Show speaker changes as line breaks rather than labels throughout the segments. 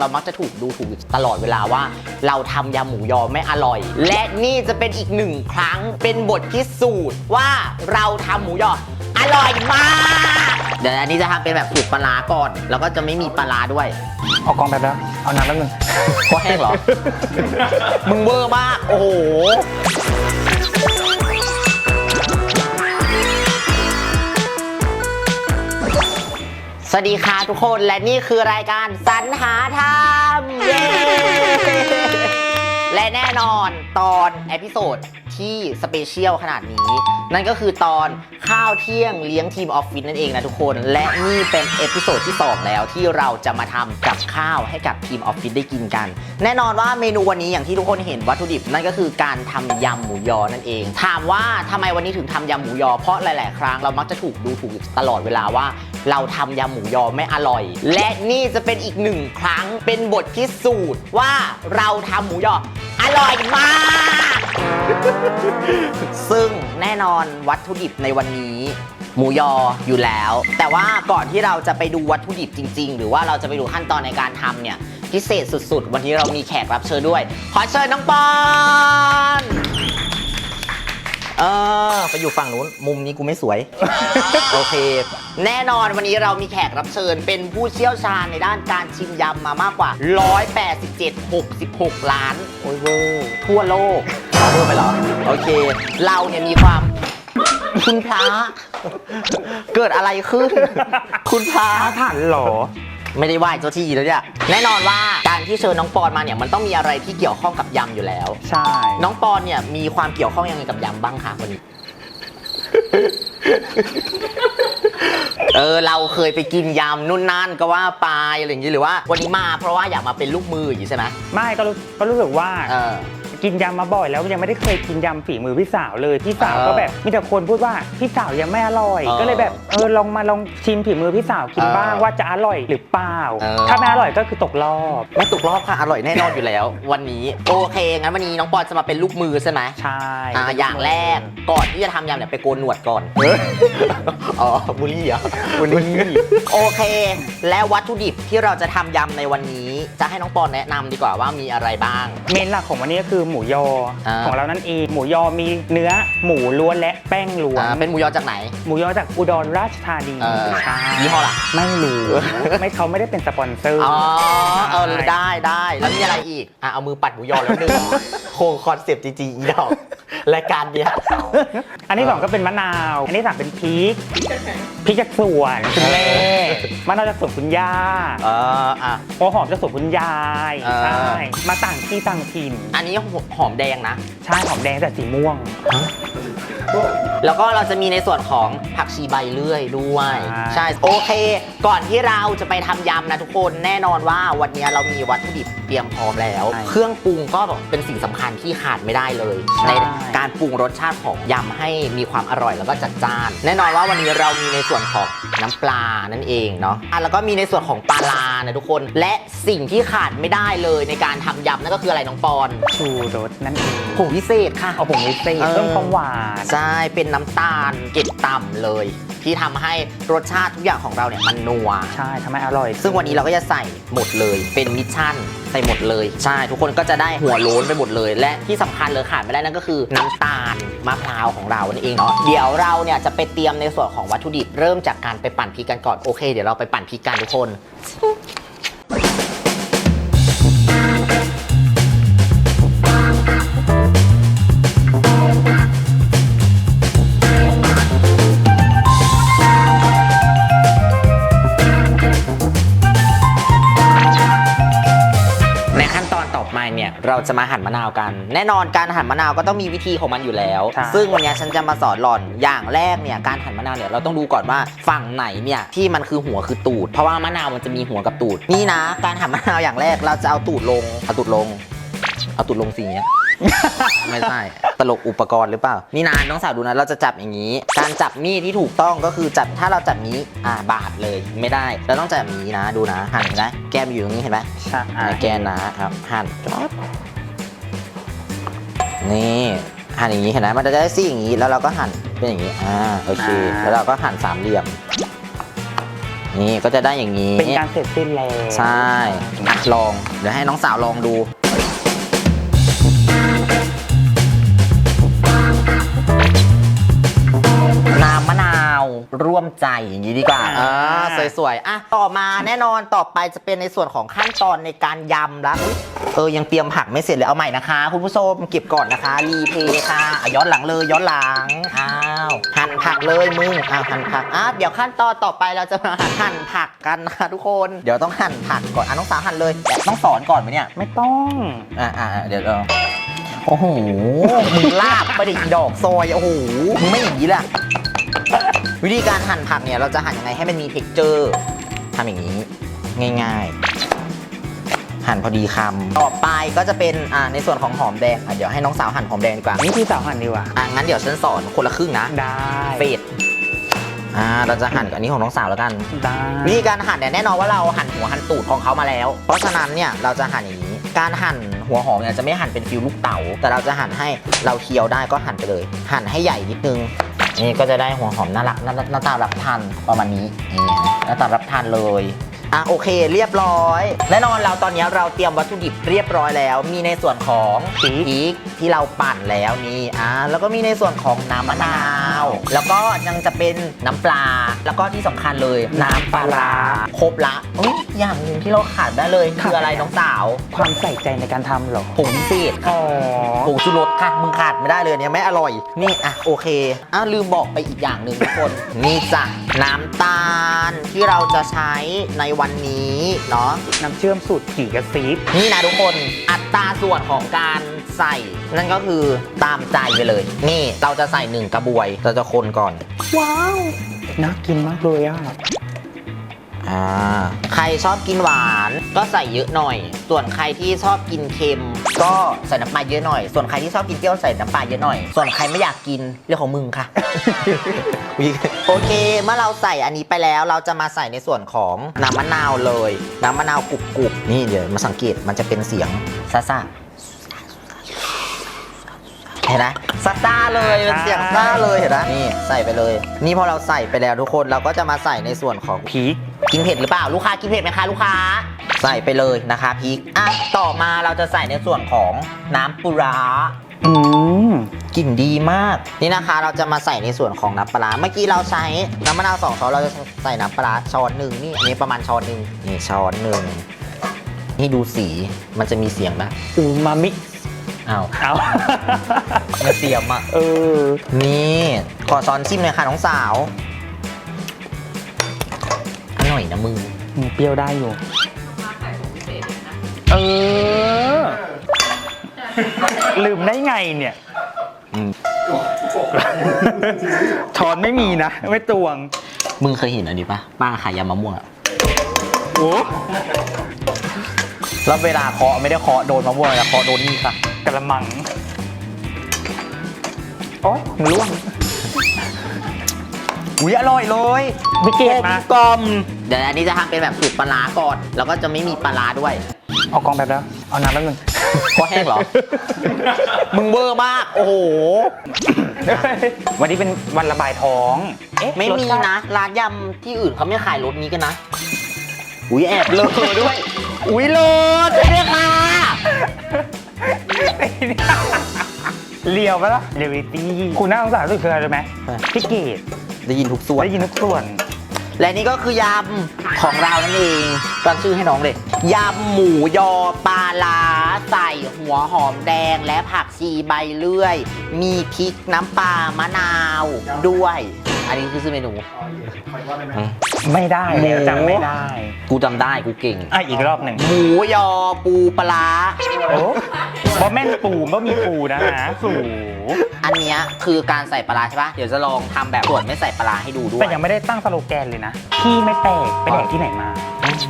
เรามักจะถูกดูถูกอยู่ตลอดเวลาว่า เราทำยำหมูยอไม่อร่อย และนี่จะเป็นอีกหนึ่งครั้งเป็นบทพิสูจน์ว่าเราทำหมูยออร่อยมาก เดี๋ยวอันนี้จะทำเป็นแบบสูตรปลาร้าก่อน แล้วก็จะไม่มีปลาร้าด้วย
เอากล้องแบบแล้ว เอาน้ำแป๊บนึง
ก็แห้งเหรอ มึงเวอร์มาก โอ้โห สวัสดีค่ะทุกคนและนี่คือรายการสรรหาธรรมเย้และแน่นอนตอนเอพิโซด ที่สเปเชียลขนาดนี้ นั่นก็คือตอนข้าวเที่ยงเลี้ยงทีมออฟฟิศนั่นเองนะทุกคน และนี่เป็นเอพิโซดที่ 2 แล้วที่เราจะมาทำกับข้าวให้กับทีมออฟฟิศได้กินกัน แน่นอนว่าเมนูวันนี้อย่างที่ทุกคนเห็นวัตถุดิบนั่นก็คือการทำยำหมูยอนั่นเอง ถามว่าทำไมวันนี้ถึงทำยำหมูยอเพราะหลาย ๆ ครั้งเรามักจะถูกดูถูกตลอดเวลาว่า เราทำยำหมูยอไม่อร่อย และนี่จะเป็นอีกหนึ่งครั้งเป็นบทพิสูจน์ว่าเราทำหมูยออร่อยมาก ซึ่งแน่นอนวัตถุดิบในวันนี้ หมูยออยู่แล้ว แต่ว่าก่อนที่เราจะไปดูวัตถุดิบจริง ๆ หรือว่าเราจะไปดูขั้นตอนในการทำเนี่ย พิเศษสุดๆ วันนี้เรามีแขกรับเชิญด้วย ขอเชิญน้องปอน เออไปอยู่ฝั่งนู้นมุมนี้กูไม่สวย โอเค แน่นอนวันนี้เรามีแขกรับเชิญเป็นผู้เชี่ยวชาญในด้านการชิมยำมามากกว่า 187 66 ล้าน โอ้ยเวอร์ทั่วโลกเอาเวอร์ไปเหรอ โอเค เราเนี่ยมีความ คุณพระเกิดอะไรขึ้น คุณพระ
อาถรรพ์เหรอ
ไม่ได้ไหว้เจ้าที่แล้วเนี่ยแน่นอนว่าการที่เชิญน้องปอนมาเนี่ยมันต้องมีอะไรที่เกี่ยวข้องกับยำอยู่แล้ว
ใช่
น้องปอนเนี่ยมีความเกี่ยวข้องยังไงกับยำบ้างคะวันนี้ เออเราเคยไปกินยำนู่นนั่นก็ว่าไปอะไรอย่างนี้หรือว่า วันนี้มาเพราะว่าอยากมาเป็นลูกมืออย่างนี้ใช่ไหม
ไม่ก็รู้ก็รู้สึกว่า
เออ
กินยำมาบ่อยแล้วยังไม่ได้เคยกินยำฝีมือพี่สาวเลยพี่สาว
เออ
ก็แบบมีแต่คนพูดว่าพี่สาวยังไม่อร่อย
เออ
ก็เลยแบบเออลองมาลองชิมฝีมือพี่สาวกิน
เออ
บ้างว่าจะอร่อยหรือเปล่า
เออ
ถ้าไม่อร่อยก็คือตกรอบ
ไม่ตกรอบค่ะอร่อยแน่นอนอยู่แล้ว วันนี้โอเคงั้นวันนี้น้องปอนจะมาเป็นลูกมือใช่ไหม
ใช่
อ่าอย่างแรกก่อนที่จะทำยำเนี่ยไปโกนหนวดก่อนอ๋อบุลี่เหรอบุลี่โอเค และวัตถุดิบที่เราจะทำยำในวันนี้ จะให้น้องปอนแนะนำดีกว่าว่ามีอะไรบ้าง
เมนหลักของวันนี้ก็คือหมูยอ
อ่า
ของเรานั่นเองหมูยอมีเนื้อหมูล้วนและแป้งล้วน
อ่าเป็นหมูยอจากไหน
หมูยอจากอุดรราชธานี
เออ
ใช่
ยี่ห้อล่ะ
ไม่รู้ไม่เขาไม่ได้เป็นสปอนเซอร์
อ๋อเออได้ได้แล้วมีอะไรอีกอะเอามือปัดหมูยอแล้วหนึ่งโคคอนเซปต์จริงๆอีดอกรายการเนี้ย
อันที่สองก็เป็นมะนาว อันที่สามเป็นพริกพริกจากสวนคุณแม่ มะนาวจากสวนคุณย่า
เอออะ
หัวหอมจากสวนคุณยาย
อ่า
ใช่มาต่างที่ต่างถิ่น
อันนี้หอมแดงนะ
ใช่หอมแดงแต่สีม่วง
แล้วก็เราจะมีในส่วนของผักชีใบเลื่อยด้วย
ใช่
ใช่โอเค ก่อนที่เราจะไปทำยำนะทุกคน แน่นอนว่าวันนี้เรามีวัตถุดิบ เตรียมพร้อมแล้วเครื่องปรุงก็เป็นสิ่งสำคัญที่ขาดไม่ได้เลยในการปรุงรสชาติของยำให้มีความอร่อยแล้วก็จัดจ้าน แน่นอนว่าวันนี้เรามีในส่วนของน้ำปลานั่นเองเนาะอะแล้วก็มีในส่วนของปลาลานะทุกคน และสิ่งที่ขาดไม่ได้เลยในการทำยำนั่นก็คืออะไรน้องปอน
ชูรสนั่นเอง
ผงพิเศษค่ะ
เอาผงวิเศษ
เออ
เพิ่มความหวาน
ใช่ เป็นน้ำตาลเกล็ดต่ำเลย ที่ทำให้รสชาติทุกอย่างของเราเนี่ยมันนัว
ใช่ทำให้อร่อย
ซึ่งวันนี้เราก็จะใส่หมดเลยเป็นมิชชั่นใส่หมดเลย ใช่ทุกคนก็จะได้หัวโล้นไปหมดเลย และที่สำคัญเลยขาดไม่ได้นั่นก็คือน้ำตาลมะพร้าวของเรานั่นเองเนาะเดี๋ยวเราเนี่ยจะไปเตรียมในส่วนของวัตถุดิบเริ่มจากการไปปั่นพริกกันก่อนโอเค เดี๋ยวเราไปปั่นพริกกันทุกคน เนี่ยเราจะมาหั่นมะนาวกัน แน่นอนการหั่นมะนาวก็ต้องมีวิธีของมันอยู่แล้ว
ใช่
ซึ่งวันนี้ฉันจะมาสอนหล่อนอย่างแรกเนี่ยการหั่นมะนาวเนี่ยเราต้องดูก่อนว่าฝั่งไหนเนี่ยที่มันคือหัวคือตูด เพราะว่ามะนาวมันจะมีหัวกับตูดนี่นะ การหั่นมะนาวอย่างแรกเราจะเอาตูดลงเอาตูดลง เอาตูดลงสีเนี้ย ไม่ใช่ตลกอุปกรณ์หรือเปล่า นี่นานน้องสาวดูนะเราจะจับอย่างนี้ การจับมีดที่ถูกต้องก็คือจับถ้าเราจับนี้อ่าบาดเลยไม่ได้เราต้องจับอย่างนี้นะดูนะหั่นเห็นไหมแก้มอยู่ตรงนี้เห็นไหม
ใช่
ในแกนนะครับหั่นจ๊อบนี่หั่นอย่างนี้เห็นไหมมันจะได้ซี่อย่างนี้แล้วเราก็หั่นเป็นอย่างนี้อ่าโอเค แล้วเราก็หั่นสามเหลี่ยม นี่ก็จะได้อย่างนี้
เป็นการเสร็จสิ้นแล้ว
ใช่อะลองเดี๋ยวให้น้องสาวลองดู อย่างนี้ดีกว่าเออสวยๆอะต่อมาแน่นอนต่อไปจะเป็นในส่วนของขั้นตอนในการยำแล้วเออยังเตรียมผักไม่เสร็จเลยเอาใหม่นะคะ คุณผู้ชมเก็บก่อนนะคะ รีเพย์ค่ะอะย้อนหลังเลยย้อนหลังอ้าวหั่นผักเลยมึงอ้าวหั่นผักอะเดี๋ยวขั้นตอนต่อไปเราจะมาหั่นผักกันนะคะทุกคนเดี๋ยวต้องหั่นผักก่อนอะน้องสาวหั่นเลยแต่ต้องสอนก่อนไหมเนี่ย
ไม่ต้อง
อ่าอ่าเดี๋ยวเราโอ้โหมึงลาบไปดิดอกซอยโอ้โหมึงไม่อย่างนี้แหละ วิธีการหั่นผักเนี่ยเราจะหั่นยังไงให้มันมีเท็กเจอร์ทำอย่างนี้ง่าย ๆ หั่นพอดีคำต่อไปก็จะเป็นอ่าในส่วนของหอมแดงอะเดี๋ยวให้น้องสาวหั่นหอมแดงดีกว่า
นี่พี่สาวหันดีกว่า
อะงั้นเดี๋ยวฉันสอนคนละครึ่งนะ
ได้
เฟดอ่าเราจะหั่นกับอันนี้ของน้องสาวแล้วกัน
ได้
วิธีการหั่นเนี่ยแน่นอนว่าเราหั่นหัวหั่นตูดของเขามาแล้ว เพราะฉะนั้นเนี่ยเราจะหั่นอย่างนี้ การหั่นหัวหอมเนี่ยจะไม่หั่นเป็นฟิวลูกเต๋าแต่เราจะหั่นให้เราเคี้ยวได้ก็หั่นไปเลย หั่นให้ใหญ่นิดนึง นี่ก็จะได้หัวหอมน่ารักหน้าหน้าตารับทานประมาณนี้นี่หน้าตารับทานเลย อะโอเค เรียบร้อยแน่นอนเราตอนนี้เราเตรียมวัตถุดิบเรียบร้อยแล้ว มีในส่วนของพริกที่เราปั่นแล้วนี่อะแล้วก็มีในส่วนของน้ำมะนาว แล้วก็ยังจะเป็นน้ำปลา แล้วก็ที่สำคัญเลยน้ำปลาร้าครบละเอ้ยอย่างหนึ่งที่เราขาดได้เลยคืออะไรน้องสาว
ความใส่ใจในการทำเหรอ
ผงพิเศษค่ะ
อ๋อ
ผงชูรสค่ะมึงขาดไม่ได้เลยเนี่ยไม่อร่อยนี่อะโอเคอ้าวลืมบอกไปอีกอย่างหนึ่งทุกคนนี่จ้ะน้ำตาลที่เราจะใช้ในวันนี้เนาะ
น้ำเชื่อมสูตรกี่กระซิบ
นี่นะทุกคนอัตราส่วนของการใส่ นั่นก็คือตามใจไปเลย นี่เราจะใส่หนึ่งกระบวยเราจะคนก่อน
ว้าว น่ากินมากเลยอะ
อ่าใครชอบกินหวานก็ใส่เยอะหน่อย ส่วนใครที่ชอบกินเค็ม ก็ใส่น้ำปลาเยอะหน่อย ส่วนใครที่ชอบกินเปรี้ยวใส่น้ำปลาเยอะหน่อย ส่วนใครไม่อยากกินเรื่องของมึงค่ะ โอเค เมื่อเราใส่อันนี้ไปแล้วเราจะมาใส่ในส่วนของน้ำมะนาวเลย น้ำมะนาวกรุบๆนี่เดี๋ยวมาสังเกตมันจะเป็นเสียงซ่าๆ เห็นไหมซ่าๆเลยเป็นเสียงซ่าเลยเห็นไหมนี่ใส่ไปเลย นี่พอเราใส่ไปแล้วทุกคนเราก็จะมาใส่ในส่วนของ
พริก
กินเผ็ดหรือเปล่าลูกค้ากินเผ็ดไหมคะลูกค้า ใส่ไปเลยนะคะพริกอะต่อมาเราจะใส่ในส่วนของน้ำปูร้า
อืม
กลิ่นดีมาก นี่นะคะเราจะมาใส่ในส่วนของน้ำปลาร้าเมื่อกี้เราใช้น้ำมะนาวสองช้อนเราจะใส่น้ำปลาร้าช้อนหนึ่งนี่อันนี้ประมาณช้อนหนึ่งนี่ช้อนหนึ่งนี่ดูสีมันจะมีเสียงไหม
อูมามิ
อ้าว
เอา
ไม่เตรียมอะ
เออ
นี่ขอช้อนชิมหน่อยค่ะน้องสาว อร่อยนะมึง
เปรี้ยวได้อยู่ เออ ลืมได้ไงเนี่ย
อืม
ช้อนไม่มีนะ ไม่ตวง
มึงเคยเห็นอันนี้ปะป้าขายยำมะม่วงอะ
โอ้
แล้วเวลาเคาะไม่ได้เคาะโดนมะม่วงนะเคาะโดนนี่ค่ะ
กระมัง โอ๊ยล่วง
อุ้ยอร่อยเลย
พี่เกดมา
กลมเดี๋ยวอันนี้จะทำเป็นแบบสูตรปลาร้าก่อน แล้วก็จะไม่มีปลาร้าด้วย
เอากองแบบแล้ว เอาน้ำแป๊บนึง
ก็แห้งเหรอ มึงเวอร์มาก โอ้โห
วันนี้เป็นวันระบายท้อง เอ๊ะ
ไม่มี
รสชาติ
นะ ร้านยำที่อื่นเขาไม่ขายรสนี้กันนะ อุ้ยแอบเลอะด้วย อุ้ยเลอะใช่ไหมคะ
เลียวปะล่ะเรียลิตี้คุณน่าสงสารสุดคืออะไรรู้ไหมพี่เกด
ได้ยินทุกส่วน
ได้ยินทุกส่วน
และนี่ก็คือยำของเรานั่นเองตั้งชื่อให้น้องเลย ยำหมูยอปลาลาใส่หัวหอมแดงและผักชีใบเลื่อย มีพริกน้ำปลามะนาวด้วย อันนี้คือชื่อเมนูอืม
ไม่ได้แล้วจำไม่ได้
กูจำได้กูเก่ง
อะอีกรอบหนึ่ง
หมูยอปูปลาร้า
โอ้บอแม่นปูบ่มีปูนะฮะสู
อันเนี้ยคือการใส่ปลาร้าใช่ปะเดี๋ยวจะลองทำแบบส่วนไม่ใส่ปลาร้าให้ดูด้วย
แต่ยังไม่ได้ตั้งสโลแกนเลยนะพี่ไม่แตกไปแดกที่ไหนมา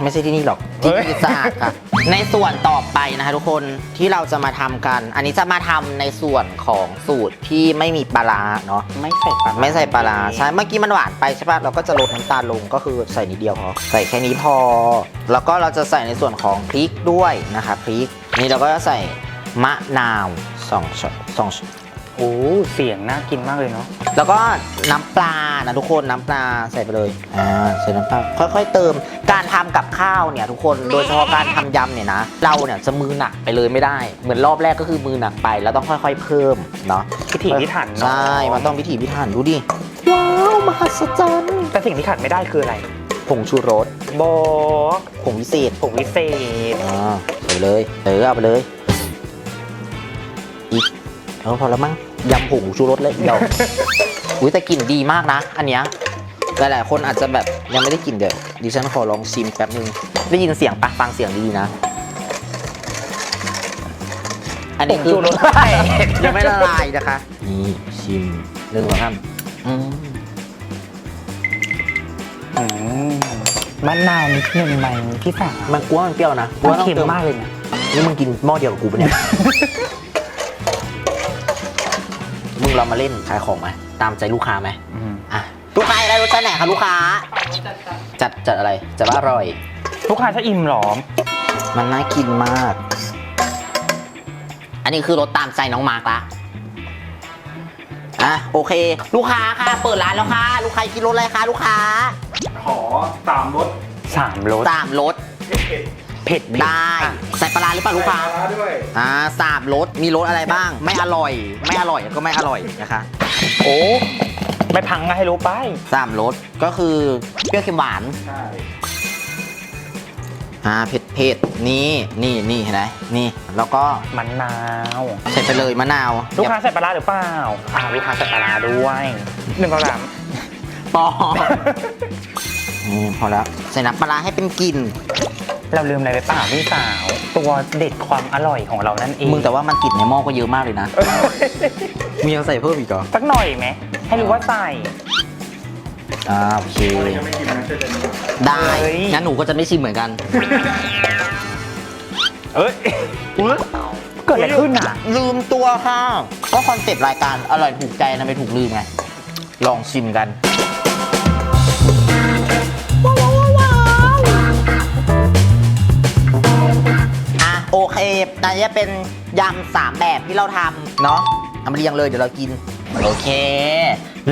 ไม่ใช่ที่นี่หรอก
เฮ้
ที่
ย
พิซซ่าค่ะ ในส่วนต่อไปนะคะทุกคนที่เราจะมาทำกัน อันนี้จะมาทำในส่วนของสูตรที่ไม่มีปลาร้าเนาะ
ไม่ใส่ปลา
ไม่ใส่ปลาร้าใช่เมื่อกี้มันหวานไปใช่ปะเราก็จะลดน้ำตาลลงก็คือใส่นิดเดียวพอใส่แค่นี้พอ แล้วก็เราจะใส่ในส่วนของพริกด้วยนะคะพริกนี่เราก็จะใส่มะนาวสองช้อนสองช้อน
โอ้เสียงน่ากินมากเลยเนาะ
แล้วก็น้ำปลานะทุกคนน้ำปลาใส่ไปเลยอ่าใส่น้ำปลาค่อย ๆ เติมการทำกับข้าวเนี่ยทุกคนโดยเฉพาะการทำยำเนี่ยนะเราเนี่ยจะมือหนักไปเลยไม่ได้ เหมือนรอบแรกก็คือมือหนักไป แล้วต้องค่อย ๆ เพิ่มเนาะ
พิถีพิถันเนาะ
ใช่มันต้องพิถีพิถันดูดิว้าวมหัศจรรย์
แต่สิ่งที่ขาดไม่ได้คืออะไร
ผงชูรส
โบก
ผงวิเศษ
ผงวิเศษ
อ่าใส่เลยเออเอาไปเลยอีกเอาพอแล้วมั้ง ยำผงชูรสเลยเดี๋ยวอุ้ยแต่กลิ่นดีมากนะ อันเนี้ยหลายๆคนอาจจะแบบยังไม่ได้กลิ่นเดี๋ยวดิฉันขอลองชิมแป๊บนึงได้ยินเสียงปะฟังเสียงดีๆนะ อันนี้คือ
ผงชูรส
ยังไม่ละลายนะคะ นี่ชิมหนึ่งสองสามอืม
อืมมะนาวนิดนึงไหมพี่สาว
มันกลัวมันเปรี้ยวนะกลัว
มัน
ต้อง
เค็ม
ติ
มากเลยนะ
นี่มึงกินหม้อเดียวกับกูปะเนี่ยมึง เรามาเล่นขายของไหมตามใจลูกค้าไหม
อืม
อะลูกค้าอะไรรสชาติไหนคะลูกค้า จัดจัดอะไรจัดว่าอร่อย
ลูกค้าจะอิ่มเหรอ
มันน่ากินมาก อันนี้คือรสตามใจน้องมาร์กละอะโอเค ลูกค้าค่ะเปิดร้านแล้วค่ะ ลูกค้ากินรสอะไรคะลูกค้า
ขอสามรส
สามรส
สามรส
เผ็ด
ได้ ใส่ปลาร้าหรือเปล่าลูกค้า
ใส่ปลร้ด้วย
อ่าสามรสมีรสอะไรบ้าง ไม่อร่อย ไม่อร่อยก็ไม่อร่อยนะคะ
โอ้ไม่พังก็ให้รู้ไป
สามรสก็คือเปรี้ยวเค็มหวาน
ใช่
อ่าเผ็ดเผ็ดนี่นี่นี่เห็นไหมนี่ แล้วก็
มะนาว
ใส่ไปเลยมะนาว
ลูกค้าใส่ปลาร้าหรือเปล่าอ่าลูกค้าใส่ปลาร้าด้วยหนึ่งกระดาม
ปอนี่พอแล้วใส่น้ำปลาร้าให้เป็นกลิ่น
เราลืมอะไรไปเปล่าพี่สาว ตัวเด็ดความอร่อยของเรานั่นเอง
มึงแต่ว่ามันกลิ่นในหม้อก็เยอะมากเลยนะ มึงยังใส่เพิ่มอีกเหรอ
สักหน่อยไหมให้รู้ว่าใส่
อ่าโอเค
ยังไม่กินนะช่วยกัน
ได้
เฮ้ย
งั้นหนูก็จะไม่ชิมเหมือนกัน
เอ้ยเกิดอะไรขึ้นอะ
ลืมตัวค่ะ ก็คอนเซปต์รายการอร่อยถูกใจนะไม่ถูกลืมไง ลองชิมกัน โอเคอันนี้เป็นยำสามแบบที่เราทำเนาะเอามาเรียงเลยเดี๋ยวเรากิน โอเค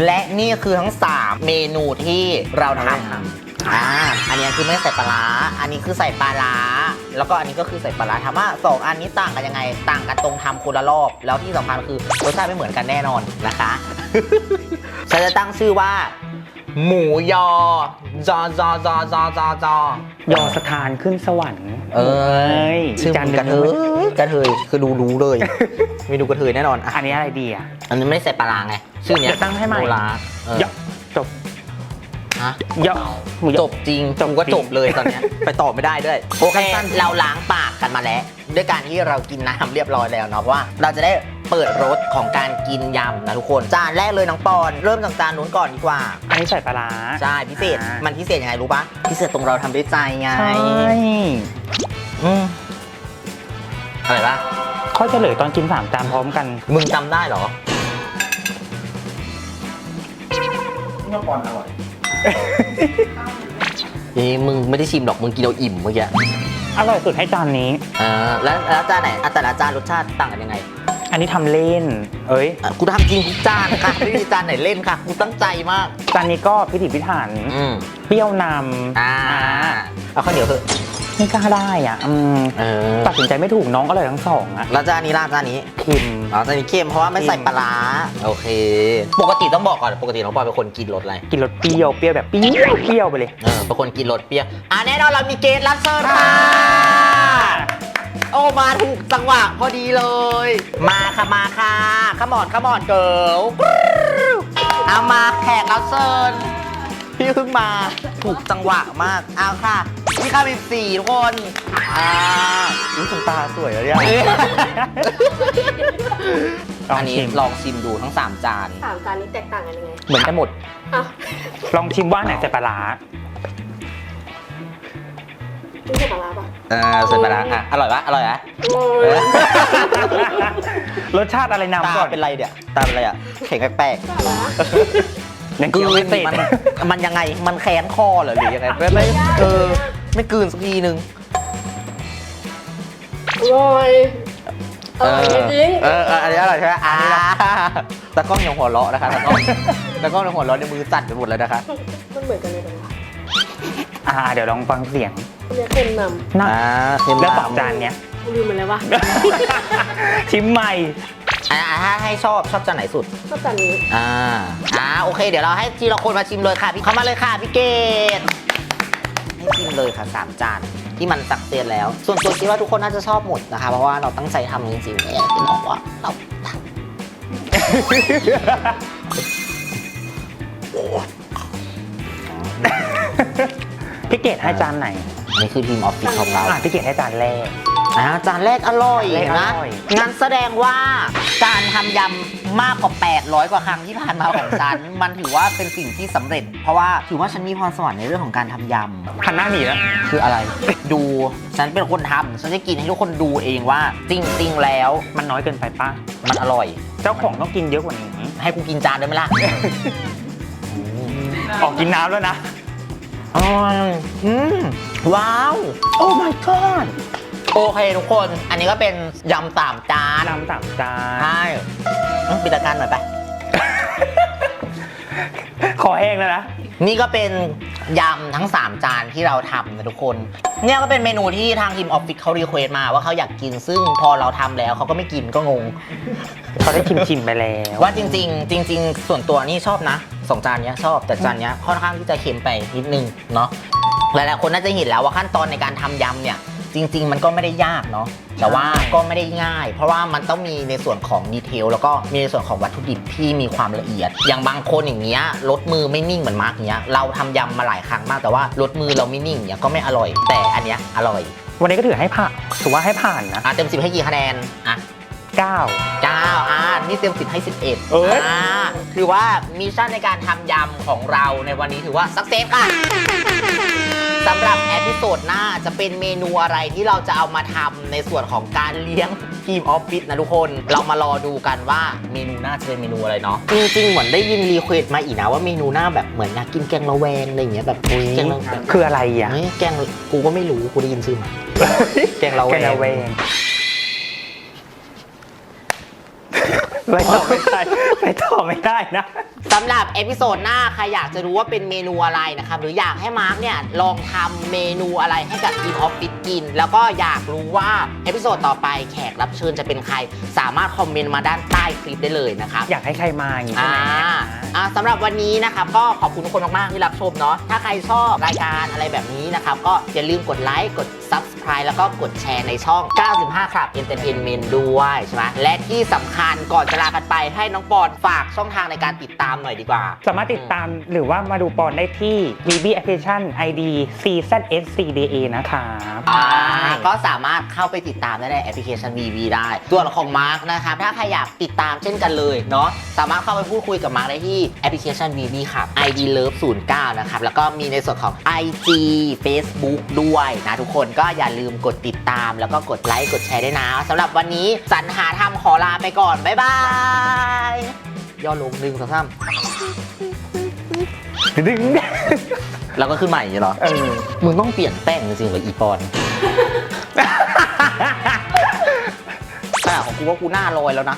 และนี่คือทั้ง 3 เมนูที่เราทำอ่าอันนี้คือไม่ใส่ปลาร้าอันนี้คือใส่ปลาร้า แล้วก็อันนี้ก็คือใส่ปลาร้าถามว่าสองอันนี้ต่างกันยังไง ต่างกันตรงทำคนละรอบ แล้วที่สำคัญคือรสชาติไม่เหมือนกันแน่นอนนะคะฉันจะตั้งชื่อว่า หมูยอ จอจอจอจอจอจอ
ยอสถานขึ้นสวรรค์
เอ้ย
อี
ชื่อ
จาน
มัน
ห
กระเท
นึ่ง
ยกระเทยคือดูรู้เลยเมนูกระเทยแน่นอนอะ
อันนี้อะไรดีอะ
อันนี้ไม่ได้ใส่ปลาร้าไง ชื่อเนี้ย
เดี๋ยวตั้งให้ใหม่
โบราณเออย
อจบ
ฮะ
ยอหมูย
จ
อบ
จริง
จบ
กูก็
จริง
จบเลยตอนเนี้ยไปต่อไม่ได้ด้วยโอเค
สั้นๆ
เราล้างปากกันมาแล้ว ด้วยการที่เรากินน้ำเรียบร้อยแล้วเนาะเพราะว่า เราจะได้ เปิดรสของการกินยำนะทุกคน จานแรกเลยน้องปอน เริ่มจากจานนู้นก่อนดีกว่า
อันนี้ใส่ปลาร้า
ใช่พิเศษ
อ่า
มันพิเศษยังไงรู้ปะพิเศษตรงเราทำด้วยใจไง
ใช่
อืมอะไรปะ
ค่อยเฉลยตอนกินสามจานพร้อมกัน
มึงจำได้เหรอ
เมื่อก่อนอร่อย
เอ้ยมึงไม่ได้ชิมหรอกมึงกินเอาอิ่มเมื่อกี้
อร่อยสุดให้จานนี้
อ่าแล้วแล้วจานไหนอะแต่ละจานรสชาติต่างกันยังไง
อันนี้ทำเล่น เอ้ย
อะกูทำจริงทุกจานค่ะ ไม่มีจานไหนเล่นค่ะ กูตั้งใจมาก
จานนี้ก็พิถีพิถัน
อืม
เปรี้ยวนำ
อ่า เอาข้าวเหนียวเถอะ
ไม่กล้าได้อะอืม
เออ
ตัดสินใจไม่ถูกน้องอร่อยทั้งสองอะ
แล้วจานนี้ล่ะจานนี้
เค็ม
อ๋อจานนี้เค็มเพราะว่าไม่ใส่ปลาร้าโอเค ปกติต้องบอกก่อน ปกติน้องปอยเป็นคนกินรสอะไร
กินรสเปรี้ยวเปรี้ยวแบบเปรี้ยวเปรี้ยวไปเลย
เออเป็นคนกินรสเปรี้ยว อ่าแน่นอนเรามีเกสรับเชิญค่ะ โอ้มาถูกจังหวะพอดีเลย มาค่ะมาค่ะขมอนขมอนเกิลเอามาแขกรับเชิญพี่เพิ่งมาถูกจังหวะมากเอาค่ะพี่ข้าบิบสี่ทุกคนอ่ารู้สึกตาสวยแล้วเนี่ย
ลอง
อันนี้
ชิม
ลองชิมดูทั้ง 3 จาน
สามจานนี้แตกต่างกันยังไง
เหมือนกันหมด
อ้าว
ลองชิมว่าไหนใส่ปลาร้า
นี่ใช่ปลาร้าป่ะ
เออเสร็จไปแล้วอะอร่อยปะอร่อยปะ
โอ้
เอยอ
รสชาติอะไรนำก่
ตา
อน
เป็นไรเนี่ยตาเป็นไรอะแข็งแปลก
ปลาร้า
ยัง
ๆกลื
เคี้ยวนไม่เสร็จ
มันมันยังไงมันแค้นคอเหรอหรือยังไงไม่ไม่เออไม่กลืนสักทีนึง
อร่อยเออจริง
เออเอออันนี้อร่อยใช่ไหมอ่าตะกล้องยังหัวเราะนะคะตะกล้องตะกล้องยังหัวเราะในมือสั่นไปหมดแล้วนะคะ
มันเหมือนกันเลยนะ
อ่า เดี๋ยวลองฟังเสียง
เนี่ยเค็มน
นะ
อ่าเค็ม
แล้ว
น้ำ
สองจานเนี้ยำ
กูลืมมันแล้ววะ
ชิมใหม่
อ่าถ้าให้ชอบชอบจานไหนสุด
ชอบจานนี้
อ่า อ่าโอเค เดี๋ยวเราให้ทีละคนมาชิมเลยค่ะพี่เข้ามาเลยค่ะพี่เกดให้ชิมเลยค่ะสามจานที่มันสักเซียนแล้ว ส่วนตัวคิดว่าทุกคนน่าจะชอบหมดนะคะ เพราะว่าเราตั้งใจทำจริงๆเนี่ยที่บอกว่าเราท
พี่เกดให้จานไหนำ
นี่คือทีมออฟฟิศของเรา
อะพี่เกดให้จานแรก
อ่าจานแรกอร่อย
จานแรก
เห็นไหม
อร่อย
งั้นแสดงว่าการทำยำมากกว่า 800 กว่าครั้งที่ผ่านมาของฉัน มันถือว่าเป็นสิ่งที่สำเร็จ เพราะว่าถือว่าฉันมีพรสวรรค์ในเรื่องของการทำยำ
หันหน้าหนีแล้ว
คืออะไร ดูฉันเป็นคนทำฉันจะกินให้ทุกคนดูเองว่า จริง ๆ แล้ว
มันน้อยเกินไปป้า
มันอร่อย
เจ้าของต้องกินเยอะกว่านี้
ให้กูกินจานได้ไหมล่ะ
ออกกินน้ำแล้วนะ
อร่อยอืม ว้าว โอ้ my god โอเคทุกคน อันนี้ก็เป็นยำสามจาน
น้ำสามจาน
ใช่อืมปิดตาการหน่อยไป
ขอแห้งแล้วนะ
นี่ก็เป็นยำทั้ง 3 จานที่เราทำนะทุกคน เนี่ยก็เป็นเมนูที่ทางทีมออฟฟิศเขารีเควสมาว่าเขาอยากกินซึ่งพอเราทำแล้วเขาก็ไม่กินก็งง
เขาได้ชิมชิมๆไปแล้ว
ว่าจริง ๆ จริง ๆ ส่วนตัวนี่ชอบนะสองจานเนี้ยชอบแต่จานเนี้ยค่อนข้างที่จะเค็มไปนิดนึงเนาะ หลายๆคนน่าจะเห็นแล้วว่าขั้นตอนในการทำยำเนี่ยจริง ๆ มันก็ไม่ได้ยากเนาะแต่ว่าก็ไม่ได้ง่าย เพราะว่ามันต้องมีในส่วนของดีเทลแล้วก็มีในส่วนของวัตถุดิบที่มีความละเอียด อย่างบางคนอย่างเงี้ยรสมือไม่นิ่งเหมือนมาร์กเงี้ยเราทำยำมาหลายครั้งมากแต่ว่ารสมือเราไม่นิ่งเนี่ยก็ไม่อร่อย แต่อันเนี้ยอร่อย
วันนี้ก็ถือให้ผ่านถือว่าให้ผ่านนะ
อะเต็มสิบให้กี่คะแนนอะ
เก้า
9อ่านี่เต็ม10ให้ 11
เอ้ย
อ่าถือว่ามิชชั่นในการทำยำของเราในวันนี้ถือว่าสักเซสค่ะสำหรับแอพิโซดหน้าจะเป็นเมนูอะไรที่เราจะเอามาทำในส่วนของการเลี้ยงทีมออฟฟิศนะทุกคน เรามารอดูกันว่าเมนูหน้าจะเป็นเมนูอะไรเนาะจริงๆเหมือนได้ยินรีเควสต์มาอีกนะว่าเมนูหน้าแบบเหมือนอยากกินแกงระแวงอะไรอย่างเงี้ยแบบแกงระแวง
คืออะไรอะ
เฮ้ยแกงกูก็ไม่รู้ กูได้ยินชื่อมา แกงระแว
แก
ง
งระเวง ไปต่อไม่ ไปต่อไม่ได้นะ
สำหรับเอพิโซดหน้าใครอยากจะรู้ว่าเป็นเมนูอะไรนะครับ หรืออยากให้มาร์กเนี่ยลองทำเมนูอะไรให้กับทีมออฟฟิศกิน แล้วก็อยากรู้ว่าเอพิโซดต่อไปแขกรับเชิญจะเป็นใคร สามารถคอมเมนต์มาด้านใต้คลิปได้เลยนะครับ
อยากให้ใครมาอย่างงี้ใช่
อ่า
ไหม
อ่าสำหรับวันนี้นะครับ ก็ขอบคุณทุกคนมากๆที่รับชมเนาะถ้าใครชอบรายการอะไรแบบนี้นะครับ ก็อย่าลืมกดไลค์กด Subscribe แล้วก็กดแชร์ในช่อง 95ครับ Entertainment ด้วยใช่ไหมและที่สำคัญก่อนจะลากันไปให้น้องปอนฝากช่องทางในการติดตามหน่อยดีกว่า
สามารถติดตามหรือว่ามาดูปอนได้ที่ VB Application ID CZSCDA นะครับ
อ่าก็สามารถเข้าไปติดตามได้ในแอปพลิเคชัน VV ได้ ส่วนของมาร์กนะครับถ้าใครอยากติดตามเช่นกันเลยเนาะสามารถเข้าไปพูดคุยกับมาร์กได้ที่แอปพลิเคชัน VV ครับ ID Love 09นะครับแล้วก็มีในส่วนของ IG Facebook ด้วยนะทุกคนก็อย่าลืมกดติดตาม แล้วก็กดไลค์กดแชร์ด้วยนะสำหรับวันนี้สรรหาทำขอลาไปก่อน บ๊ายบาย ย่อลงหนึ่งสองสาม
ดึง
แล้วก็ขึ้นใหม่เหรอ
เออ
มึงต้องเปลี่ยนแป้งจริงๆเลยอีปอนขนาดของกูว่ากูหน้าลอยแล้วนะ